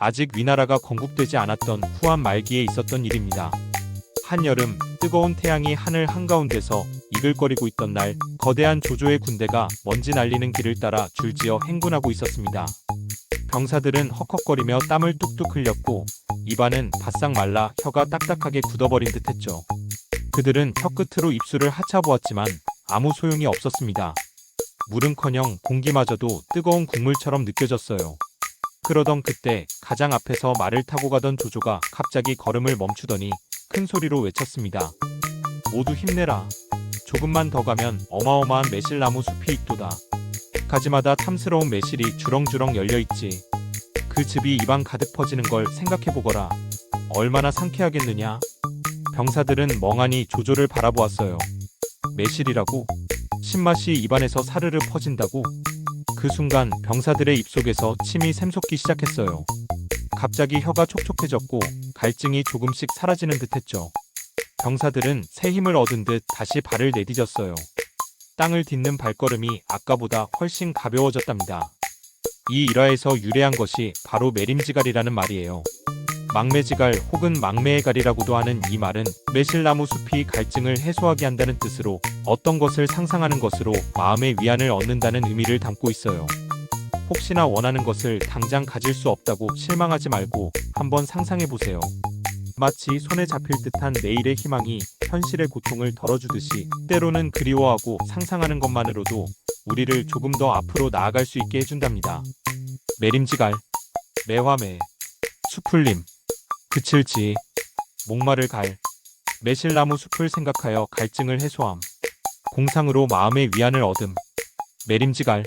아직 위나라가 건국되지 않았던 후한 말기에 있었던 일입니다. 한여름 뜨거운 태양이 하늘 한가운데서 이글거리고 있던 날 거대한 조조의 군대가 먼지 날리는 길을 따라 줄지어 행군하고 있었습니다. 병사들은 헉헉거리며 땀을 뚝뚝 흘렸고 입안은 바싹 말라 혀가 딱딱하게 굳어버린 듯했죠. 그들은 혀 끝으로 입술을 하차보았지만 아무 소용이 없었습니다. 물은커녕 공기마저도 뜨거운 국물처럼 느껴졌어요. 그러던 그때 가장 앞에서 말을 타고 가던 조조가 갑자기 걸음을 멈추더니 큰 소리로 외쳤습니다. 모두 힘내라. 조금만 더 가면 어마어마한 매실나무 숲이 있도다. 가지마다 탐스러운 매실이 주렁주렁 열려있지. 그 즙이 입안 가득 퍼지는 걸 생각해보거라. 얼마나 상쾌하겠느냐. 병사들은 멍하니 조조를 바라보았어요. 매실이라고? 신맛이 입안에서 사르르 퍼진다고? 그 순간 병사들의 입속에서 침이 샘솟기 시작했어요. 갑자기 혀가 촉촉해졌고 갈증이 조금씩 사라지는 듯했죠. 병사들은 새 힘을 얻은 듯 다시 발을 내디뎠어요. 땅을 딛는 발걸음이 아까보다 훨씬 가벼워졌답니다. 이 일화에서 유래한 것이 바로 매림지갈이라는 말이에요. 막매지갈 혹은 막매의 갈이라고도 하는 이 말은 매실나무 숲이 갈증을 해소하게 한다는 뜻으로 어떤 것을 상상하는 것으로 마음의 위안을 얻는다는 의미를 담고 있어요. 혹시나 원하는 것을 당장 가질 수 없다고 실망하지 말고 한번 상상해 보세요. 마치 손에 잡힐 듯한 내일의 희망이 현실의 고통을 덜어주듯이 때로는 그리워하고 상상하는 것만으로도 우리를 조금 더 앞으로 나아갈 수 있게 해준답니다. 매림지갈, 매화매, 수풀림, 그칠지, 목마를 갈, 매실나무 숲을 생각하여 갈증을 해소함, 공상으로 마음의 위안을 얻음, 매림지갈,